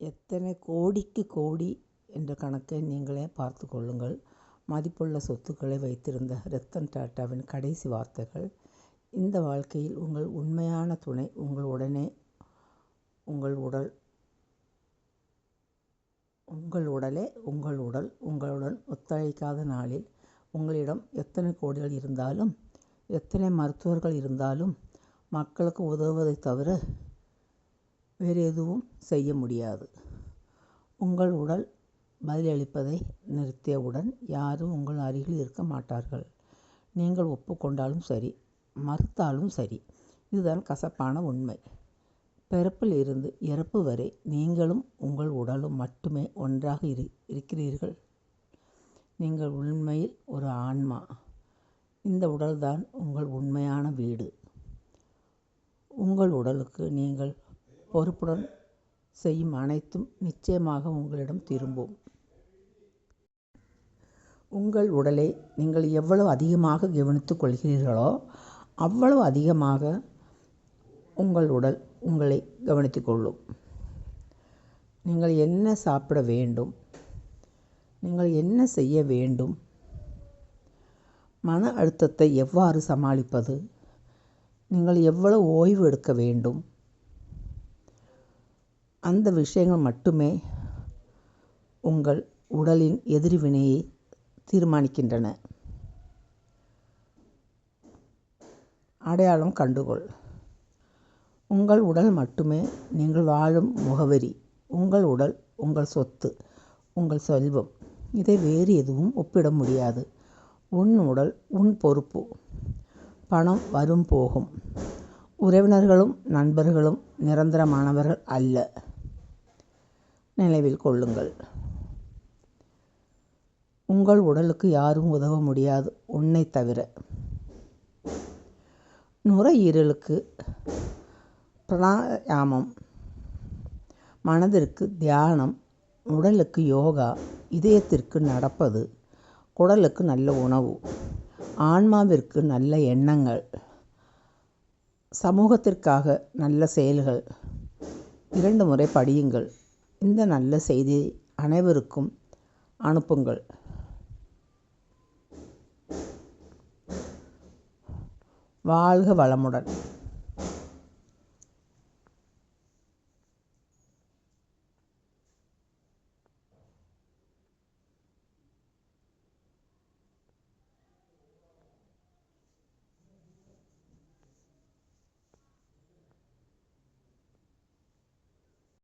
எத்தனை கோடிக்கு கோடி என்ற கணக்கை நீங்களே பார்த்து கொள்ளுங்கள். மதிப்புள்ள சொத்துக்களை வைத்திருந்த ரத்தன் டாட்டாவின் கடைசி வார்த்தைகள் இந்த வாழ்க்கையில் உங்கள் உண்மையான துணை உங்கள் உடனே உங்கள் உடல் உங்கள் உடலே உங்கள் உடல் உங்களுடன் ஒத்துழைக்காத நாளில் உங்களிடம் எத்தனை கோடிகள் இருந்தாலும் எத்தனை மருத்துவர்கள் இருந்தாலும் மக்களுக்கு உதவுவதை தவிர வேறு எதுவும் செய்ய முடியாது. உங்கள் உடல் பதிலளிப்பதை நிறுத்தியவுடன் யாரும் உங்கள் அருகில் இருக்க மாட்டார்கள். நீங்கள் ஒப்புக்கொண்டாலும் சரி மறுத்தாலும் சரி இதுதான் கசப்பான உண்மை. பிறப்பில் இருந்து இறப்பு வரை நீங்களும் உங்கள் உடலும் மட்டுமே ஒன்றாக இரு இருக்கிறீர்கள். நீங்கள் உண்மையில் ஒரு ஆன்மா. இந்த உடல்தான் உங்கள் உண்மையான வீடு. உங்கள் உடலுக்கு நீங்கள் பொறுப்புடன் செய்யும் அனைத்தும் நிச்சயமாக உங்களிடம் திரும்பும். உங்கள் உடலை நீங்கள் எவ்வளவு அதிகமாக கவனித்துக் கொள்கிறீர்களோ அவ்வளவு அதிகமாக உங்கள் உடல் உங்களை கவனித்துக் கொள்ளும். நீங்கள் என்ன சாப்பிட வேண்டும் நீங்கள் என்ன செய்ய வேண்டும் மன அழுத்தத்தை எவ்வாறு சமாளிப்பது நீங்கள் எவ்வளவு ஓய்வு எடுக்க வேண்டும் அந்த விஷயங்கள் மட்டுமே உங்கள் உடலின் எதிர்வினையை தீர்மானிக்கின்றன. அடையாளம் கண்டுகொள். உங்கள் உடல் மட்டுமே நீங்கள் வாழும் முகவரி. உங்கள் உடல் உங்கள் சொத்து உங்கள் செல்வம். இதை வேறு எதுவும் ஒப்பிட முடியாது. உன் உடல் உன் பொறுப்பு. பணம் வரும் போகும். உறவினர்களும் நண்பர்களும் நிரந்தரமானவர்கள் அல்ல. நினைவில் கொள்ளுங்கள். உங்கள் உடலுக்கு யாரும் உதவ முடியாது உன்னை தவிர. நுரையீரலுக்கு பிராணாயாமம் மனதிற்கு தியானம் உடலுக்கு யோகா இதயத்திற்கு நடப்பது குடலுக்கு நல்ல உணவு ஆன்மாவிற்கு நல்ல எண்ணங்கள் சமூகத்திற்காக நல்ல செயல்கள் இரண்டு முறை படியுங்கள். இந்த நல்ல செய்தியை அனைவருக்கும் அனுப்புங்கள். வாழ்க வளமுடன்.